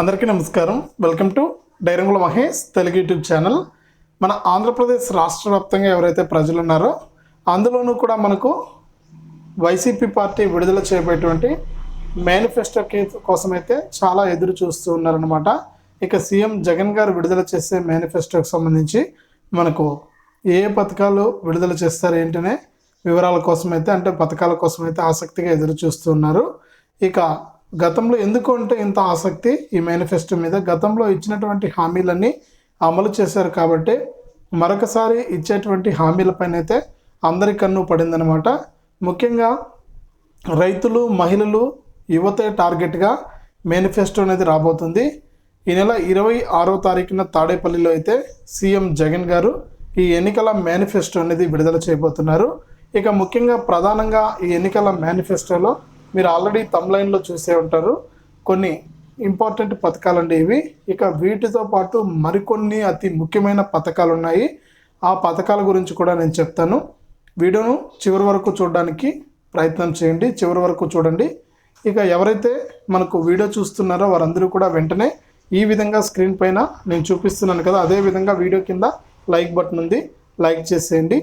అందరికీ నమస్కారం. Welcome to Dairangula Mahesh Telugu YouTube channel. మన ఆంధ్రప్రదేశ్ రాష్ట్ర వ్యాప్తంగా ఎవరైతే ప్రజలు ఉన్నారో అందులోనూ కూడా మనకు వైసీపీ పార్టీ విడుదల చేయబోయేటువంటి మేనిఫెస్టో కోసం అయితే చాలా ఎదురు చూస్తూ ఉన్నారనమాట ఇక సీఎం జగన్ గారు విడుదల చేసే మేనిఫెస్టోకి సంబంధించి మనకు ఏ ఏ పథకాలు విడుదల చేస్తారు ఏంటనే వివరాల కోసమైతే అంటే పథకాల కోసం అయితే ఆసక్తిగా ఎదురు చూస్తూ ఉన్నారు. ఇక గతంలో ఎందుకు అంటే ఇంత ఆసక్తి ఈ మేనిఫెస్టో మీద? గతంలో ఇచ్చినటువంటి హామీలన్నీ అమలు చేశారు కాబట్టి మరొకసారి ఇచ్చేటువంటి హామీలపైన అయితే అందరి కన్ను పడిందనమాట ముఖ్యంగా రైతులు మహిళలు యువతే టార్గెట్గా మేనిఫెస్టో అనేది రాబోతుంది. ఈ నెల ఇరవై ఆరో తారీఖున తాడేపల్లిలో అయితే సీఎం జగన్ గారు ఈ ఎన్నికల మేనిఫెస్టో అనేది విడుదల చేయబోతున్నారు. ఇక ముఖ్యంగా ప్రధానంగా ఈ ఎన్నికల మేనిఫెస్టోలో మీరు ఆల్రెడీ తమ్లైన్లో చూసే ఉంటారు. కొన్ని ఇంపార్టెంట్ పథకాలండి ఇవి. ఇక వీటితో పాటు మరికొన్ని అతి ముఖ్యమైన పథకాలు ఉన్నాయి. ఆ పథకాల గురించి కూడా నేను చెప్తాను. వీడియోను చివరి వరకు చూడడానికి ప్రయత్నం చేయండి. చివరి వరకు చూడండి. ఇక ఎవరైతే మనకు వీడియో చూస్తున్నారో వారందరూ కూడా వెంటనే ఈ విధంగా స్క్రీన్ పైన నేను చూపిస్తున్నాను కదా అదే విధంగా వీడియో కింద లైక్ బటన్ ఉంది. లైక్ చేసేయండి.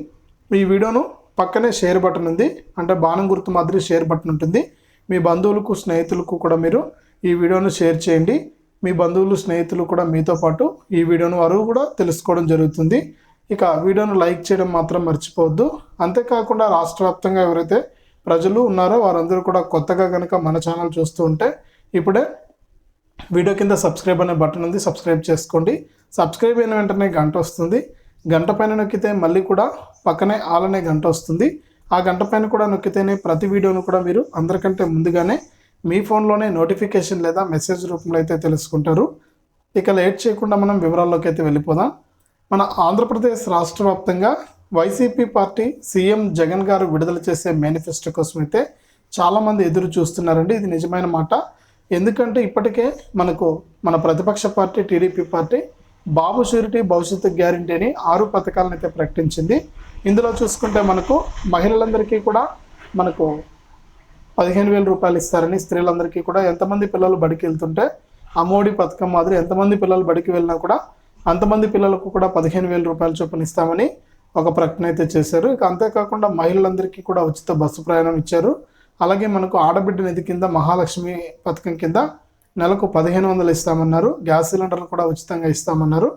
ఈ వీడియోను పక్కనే షేర్ బటన్ ఉంది. అంటే బాణం గుర్తు మాదిరి షేర్ బటన్ ఉంటుంది. మీ బంధువులకు స్నేహితులకు కూడా మీరు ఈ వీడియోను షేర్ చేయండి. మీ బంధువులు స్నేహితులు కూడా మీతో పాటు ఈ వీడియోను వారు కూడా తెలుసుకోవడం జరుగుతుంది. ఇక వీడియోను లైక్ చేయడం మాత్రం మర్చిపోవద్దు. అంతేకాకుండా రాష్ట్ర వ్యాప్తంగా ఎవరైతే ప్రజలు ఉన్నారో వారందరూ కూడా కొత్తగా కనుక మన ఛానల్ చూస్తూ ఉంటే ఇప్పుడే వీడియో కింద సబ్స్క్రైబ్ అనే బటన్ ఉంది సబ్స్క్రైబ్ చేసుకోండి. సబ్స్క్రైబ్ అయిన వెంటనే గంట వస్తుంది. గంట పైన నొక్కితే మళ్ళీ కూడా పక్కనే ఆల్ అనే గంట వస్తుంది. ఆ గంట పైన కూడా నొక్కితేనే ప్రతి వీడియోను కూడా మీరు అందరికంటే ముందుగానే మీ ఫోన్లోనే నోటిఫికేషన్ లేదా మెసేజ్ రూపంలో అయితే తెలుసుకుంటారు. ఇక లేట్ చేయకుండా మనం వివరాల్లోకి అయితే వెళ్ళిపోదాం. మన ఆంధ్రప్రదేశ్ రాష్ట్ర వ్యాప్తంగా వైసీపీ పార్టీ సీఎం జగన్ గారు విడుదల చేసే మేనిఫెస్టో కోసం అయితే చాలామంది ఎదురు చూస్తున్నారండి. ఇది నిజమైన మాట. ఎందుకంటే ఇప్పటికే మనకు మన ప్రతిపక్ష party TDP party Babu surety భవిష్యత్తు గ్యారంటీ అని ఆరు పథకాలను అయితే ప్రకటించింది. ఇందులో చూసుకుంటే మనకు మహిళలందరికీ కూడా మనకు పదిహేను వేల రూపాయలు ఇస్తారని స్త్రీలందరికీ కూడా ఎంతమంది పిల్లలు బడికి వెళ్తుంటే అమ్మఒడి పథకం మాదిరి ఎంతమంది పిల్లలు బడికి వెళ్ళినా కూడా అంతమంది పిల్లలకు కూడా పదిహేను వేల రూపాయల చొప్పున ఇస్తామని ఒక ప్రకటన అయితే చేశారు. ఇక అంతేకాకుండా మహిళలందరికీ కూడా ఉచిత బస్సు ప్రయాణం ఇచ్చారు. అలాగే మనకు ఆడబిడ్డ నిధి కింద మహాలక్ష్మి పథకం కింద నెలకు పదిహేను వందలు ఇస్తామన్నారు. గ్యాస్ సిలిండర్లు కూడా ఉచితంగా ఇస్తామన్నారు.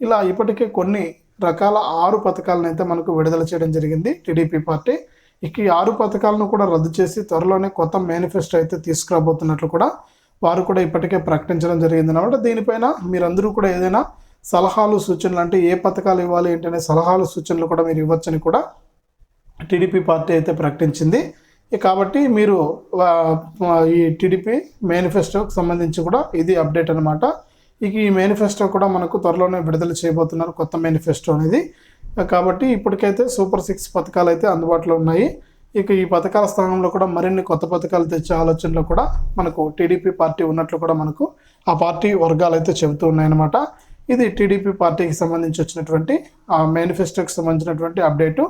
ఇలా ఇప్పటికే కొన్ని రకాల ఆరు పథకాలను అయితే మనకు విడుదల చేయడం జరిగింది. టీడీపీ పార్టీ ఇక ఈ ఆరు పథకాలను కూడా రద్దు చేసి త్వరలోనే కొత్త మేనిఫెస్టో అయితే తీసుకురాబోతున్నట్లు కూడా వారు కూడా ఇప్పటికే ప్రకటించడం జరిగింది అనమాట దీనిపైన మీరందరూ కూడా ఏదైనా సలహాలు సూచనలు అంటే ఏ పథకాలు ఇవ్వాలి ఏంటనే సలహాలు సూచనలు కూడా మీరు ఇవ్వచ్చని కూడా టీడీపీ పార్టీ అయితే ప్రకటించింది. కాబట్టి మీరు ఈ టీడీపీ మేనిఫెస్టోకి సంబంధించి కూడా ఇది అప్డేట్ అనమాట ఇక ఈ మేనిఫెస్టో కూడా మనకు త్వరలోనే విడుదల చేయబోతున్నారు కొత్త మేనిఫెస్టో అనేది. కాబట్టి ఇప్పటికైతే సూపర్ సిక్స్ పథకాలు అయితే అందుబాటులో ఉన్నాయి. ఇక ఈ పథకాల స్థానంలో కూడా మరిన్ని కొత్త పథకాలు తెచ్చే ఆలోచనలో కూడా మనకు టీడీపీ పార్టీ ఉన్నట్లు కూడా మనకు ఆ పార్టీ వర్గాలు అయితే చెబుతూ ఉన్నాయన్నమాట. ఇది టీడీపీ పార్టీకి సంబంధించి వచ్చినటువంటి ఆ మేనిఫెస్టోకి సంబంధించినటువంటి అప్డేటు.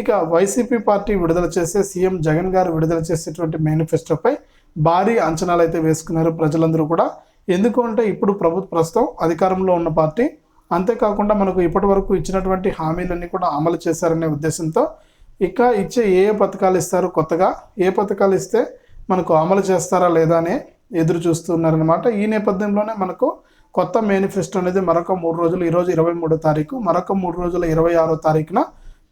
ఇక వైసీపీ పార్టీ విడుదల చేసే సీఎం జగన్ గారు విడుదల చేసేటువంటి మేనిఫెస్టోపై భారీ అంచనాలు అయితే వేసుకున్నారు ప్రజలందరూ కూడా. ఎందుకు అంటే ఇప్పుడు ప్రభుత్వ ప్రస్తుతం అధికారంలో ఉన్న పార్టీ. అంతేకాకుండా మనకు ఇప్పటి వరకు ఇచ్చినటువంటి హామీలన్నీ కూడా అమలు చేశారనే ఉద్దేశంతో ఇక ఇచ్చే ఏ ఏ పథకాలు ఇస్తారు కొత్తగా? ఏ పథకాలు ఇస్తే మనకు అమలు చేస్తారా లేదా అని ఎదురు చూస్తున్నారనమాట ఈ నేపథ్యంలోనే మనకు కొత్త మేనిఫెస్టో అనేది మరొక మూడు రోజులు ఈరోజు ఇరవై మూడో తారీఖు మరొక మూడు రోజుల ఇరవై ఆరో తారీఖున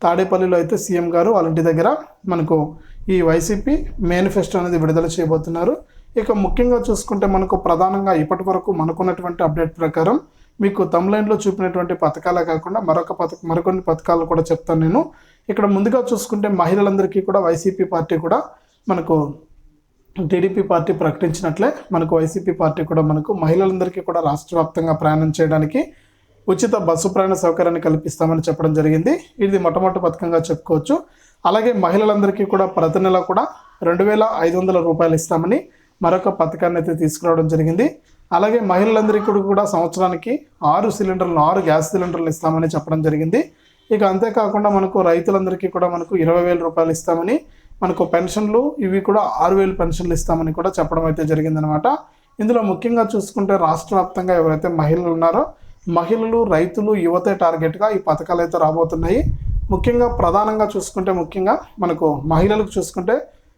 తాడేపల్లిలో అయితే సీఎం గారు వాళ్ళ ఇంటి దగ్గర మనకు ఈ వైసీపీ మేనిఫెస్టో అనేది విడుదల చేయబోతున్నారు. ఇక ముఖ్యంగా చూసుకుంటే మనకు ప్రధానంగా ఇప్పటి వరకు మనకున్నటువంటి అప్డేట్ ప్రకారం మీకు తమ్లైన్లో చూపినటువంటి పథకాలే కాకుండా మరొక పథక మరికొన్ని పథకాలు కూడా చెప్తాను నేను. ఇక్కడ ముందుగా చూసుకుంటే మహిళలందరికీ కూడా వైసీపీ పార్టీ కూడా మనకు టీడీపీ పార్టీ ప్రకటించినట్లే మనకు వైసీపీ పార్టీ కూడా మనకు మహిళలందరికీ కూడా రాష్ట్ర వ్యాప్తంగా ప్రయాణం చేయడానికి ఉచిత బస్సు ప్రయాణ సౌకర్యాన్ని కల్పిస్తామని చెప్పడం జరిగింది. ఇది మొట్టమొదటి పథకంగా చెప్పుకోవచ్చు. అలాగే మహిళలందరికీ కూడా ప్రతి నెల కూడా రెండు వేల ఐదు వందల రూపాయలు ఇస్తామని మరొక పథకాన్ని అయితే తీసుకురావడం జరిగింది. అలాగే మహిళలందరికీ కూడా సంవత్సరానికి ఆరు సిలిండర్లు ఆరు గ్యాస్ సిలిండర్లు ఇస్తామని చెప్పడం జరిగింది. ఇక అంతేకాకుండా మనకు రైతులందరికీ కూడా మనకు ఇరవై వేల రూపాయలు ఇస్తామని మనకు పెన్షన్లు ఇవి కూడా ఆరు వేలు పెన్షన్లు ఇస్తామని కూడా చెప్పడం అయితే జరిగిందనమాట. ఇందులో ముఖ్యంగా చూసుకుంటే రాష్ట్ర వ్యాప్తంగా ఎవరైతే మహిళలు ఉన్నారో మహిళలు రైతులు యువతే టార్గెట్గా ఈ పథకాలు అయితే రాబోతున్నాయి. ముఖ్యంగా ప్రధానంగా చూసుకుంటే ముఖ్యంగా మనకు మహిళలకు చూసుకుంటే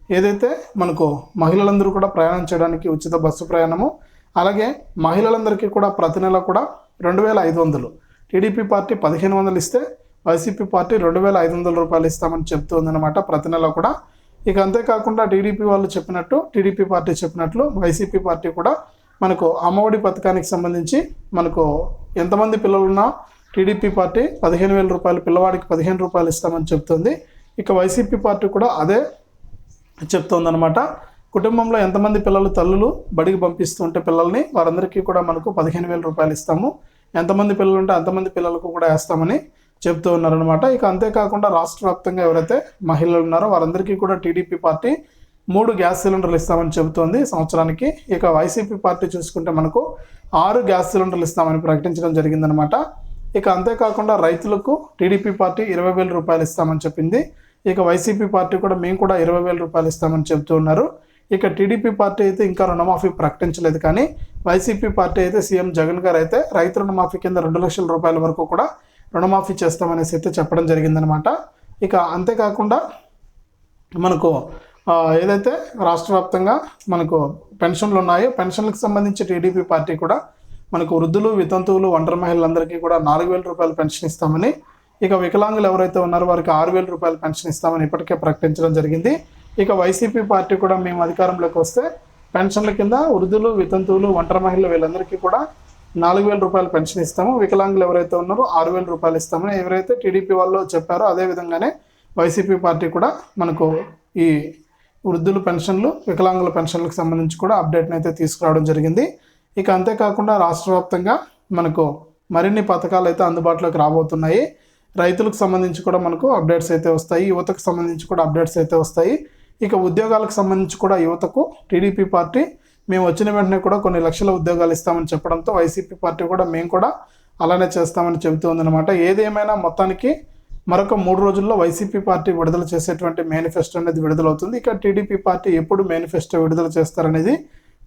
ఏదైతే మనకు మహిళలందరూ కూడా ప్రయాణం చేయడానికి ఉచిత బస్సు ప్రయాణము అలాగే మహిళలందరికీ కూడా ప్రతి నెల కూడా రెండు వేల ఐదు వందలు. టీడీపీ పార్టీ పదిహేను వందలు ఇస్తే వైసీపీ పార్టీ రెండు వేల ఐదు వందల రూపాయలు ఇస్తామని చెప్తుందన్నమాట ప్రతి నెల కూడా. ఇక అంతేకాకుండా టీడీపీ వాళ్ళు చెప్పినట్టు టీడీపీ పార్టీ చెప్పినట్లు వైసీపీ పార్టీ కూడా మనకు అమ్మఒడి పథకానికి సంబంధించి మనకు ఎంతమంది పిల్లలున్నా టీడీపీ పార్టీ పదిహేను వేల రూపాయలు పిల్లవాడికి పదిహేను రూపాయలు ఇస్తామని చెప్తుంది. ఇక వైసీపీ పార్టీ కూడా అదే చెప్తోందనమాట కుటుంబంలో ఎంతమంది పిల్లలు తల్లులు బడికి పంపిస్తుంటే పిల్లల్ని వారందరికీ కూడా మనకు పదిహేను వేల రూపాయలు ఇస్తాము. ఎంతమంది పిల్లలు ఉంటే అంతమంది పిల్లలకు కూడా వేస్తామని చెప్తూ ఉన్నారనమాట ఇక అంతేకాకుండా రాష్ట్ర వ్యాప్తంగా ఎవరైతే మహిళలు ఉన్నారో వారందరికీ కూడా టీడీపీ పార్టీ మూడు గ్యాస్ సిలిండర్లు ఇస్తామని చెబుతోంది సంవత్సరానికి. ఇక వైసీపీ పార్టీ చూసుకుంటే మనకు ఆరు గ్యాస్ సిలిండర్లు ఇస్తామని ప్రకటించడం జరిగిందనమాట ఇక అంతేకాకుండా రైతులకు టీడీపీ పార్టీ ఇరవై వేల రూపాయలు ఇస్తామని చెప్పింది. ఇక వైసీపీ పార్టీ కూడా మేము కూడా ఇరవై వేల రూపాయలు ఇస్తామని చెబుతూ ఉన్నారు. ఇక టీడీపీ పార్టీ అయితే ఇంకా రుణమాఫీ ప్రకటించలేదు కానీ వైసీపీ పార్టీ అయితే సీఎం జగన్ గారు అయితే రైతు రుణమాఫీ కింద రెండు లక్షల రూపాయల వరకు కూడా రుణమాఫీ చేస్తామనేసి అయితే చెప్పడం జరిగిందనమాట ఇక అంతేకాకుండా మనకు ఏదైతే రాష్ట్ర వ్యాప్తంగా మనకు పెన్షన్లు ఉన్నాయో పెన్షన్లకు సంబంధించి టీడీపీ పార్టీ కూడా మనకు వృద్ధులు వితంతువులు ఒంటరి మహిళలందరికీ కూడా నాలుగు వేల రూపాయలు పెన్షన్ ఇస్తామని ఇక వికలాంగులు ఎవరైతే ఉన్నారో వారికి ఆరు వేల రూపాయలు పెన్షన్ ఇస్తామని ఇప్పటికే ప్రకటించడం జరిగింది. ఇక వైసీపీ పార్టీ కూడా మేము అధికారంలోకి వస్తే పెన్షన్ల కింద వృద్ధులు వితంతువులు ఒంటరి మహిళలు వీళ్ళందరికీ కూడా నాలుగు వేల రూపాయలు పెన్షన్ ఇస్తాము. వికలాంగులు ఎవరైతే ఉన్నారో ఆరు వేల రూపాయలు ఇస్తామని ఎవరైతే టీడీపీ వాళ్ళు చెప్పారో అదే విధంగానే వైసీపీ పార్టీ కూడా మనకు ఈ వృద్ధుల పెన్షన్లు వికలాంగుల పెన్షన్లకు సంబంధించి కూడా అప్డేట్ని అయితే తీసుకురావడం జరిగింది. ఇక అంతేకాకుండా రాష్ట్ర వ్యాప్తంగా మనకు మరిన్ని పథకాలు అయితే అందుబాటులోకి రాబోతున్నాయి. రైతులకు సంబంధించి కూడా మనకు అప్డేట్స్ అయితే వస్తాయి యువతకు సంబంధించి కూడా అప్డేట్స్ అయితే వస్తాయి. ఇక ఉద్యోగాలకు సంబంధించి కూడా యువతకు టీడీపీ పార్టీ మేము వచ్చిన వెంటనే కూడా కొన్ని లక్షల ఉద్యోగాలు ఇస్తామని చెప్పడంతో వైసీపీ పార్టీ కూడా మేము కూడా అలానే చేస్తామని చెబుతూ ఉందన్నమాట. ఏదేమైనా మొత్తానికి మరొక మూడు రోజుల్లో వైసీపీ పార్టీ విడుదల చేసేటువంటి మేనిఫెస్టో అనేది విడుదలవుతుంది. ఇక టీడీపీ పార్టీ ఎప్పుడు మేనిఫెస్టో విడుదల చేస్తారనేది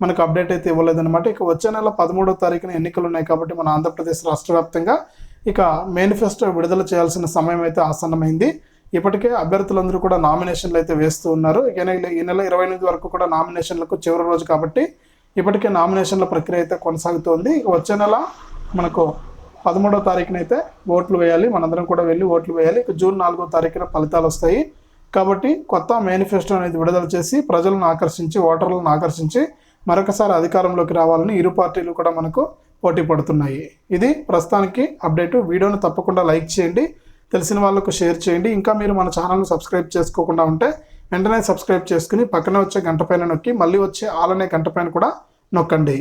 మనకు అప్డేట్ అయితే ఇవ్వలేదన్నమాట. ఇక వచ్చే నెల పదమూడో తారీఖున ఎన్నికలు ఉన్నాయి కాబట్టి మన ఆంధ్రప్రదేశ్ రాష్ట్ర వ్యాప్తంగా ఇక మేనిఫెస్టో విడుదల చేయాల్సిన సమయం అయితే ఆసన్నమైంది. ఇప్పటికే అభ్యర్థులందరూ కూడా నామినేషన్లు అయితే వేస్తూ ఉన్నారు. ఈ నెల- ఈ నెల ఇరవై ఎనిమిది వరకు కూడా నామినేషన్లకు చివరి రోజు కాబట్టి ఇప్పటికే నామినేషన్ల ప్రక్రియ అయితే కొనసాగుతోంది. వచ్చే నెల మనకు పదమూడో తారీఖున అయితే ఓట్లు వేయాలి. మనందరం కూడా వెళ్ళి ఓట్లు వేయాలి. ఇక జూన్ నాలుగో తారీఖున ఫలితాలు వస్తాయి. కాబట్టి కొత్త మేనిఫెస్టో అనేది విడుదల చేసి ప్రజలను ఆకర్షించి ఓటర్లను ఆకర్షించి మరొకసారి అధికారంలోకి రావాలని ఇరు పార్టీలు కూడా మనకు పోటీ పడుతున్నాయి. ఇది ప్రస్తుతానికి అప్డేట్. వీడియోను తప్పకుండా లైక్ చేయండి. తెలిసిన వాళ్ళకు షేర్ చేయండి. ఇంకా మీరు మన ఛానల్ను సబ్స్క్రైబ్ చేసుకోకుండా ఉంటే వెంటనే సబ్స్క్రైబ్ చేసుకుని పక్కనే వచ్చే గంట పైన నొక్కి మళ్ళీ వచ్చే ఆలనే గంట పైన కూడా నొక్కండి.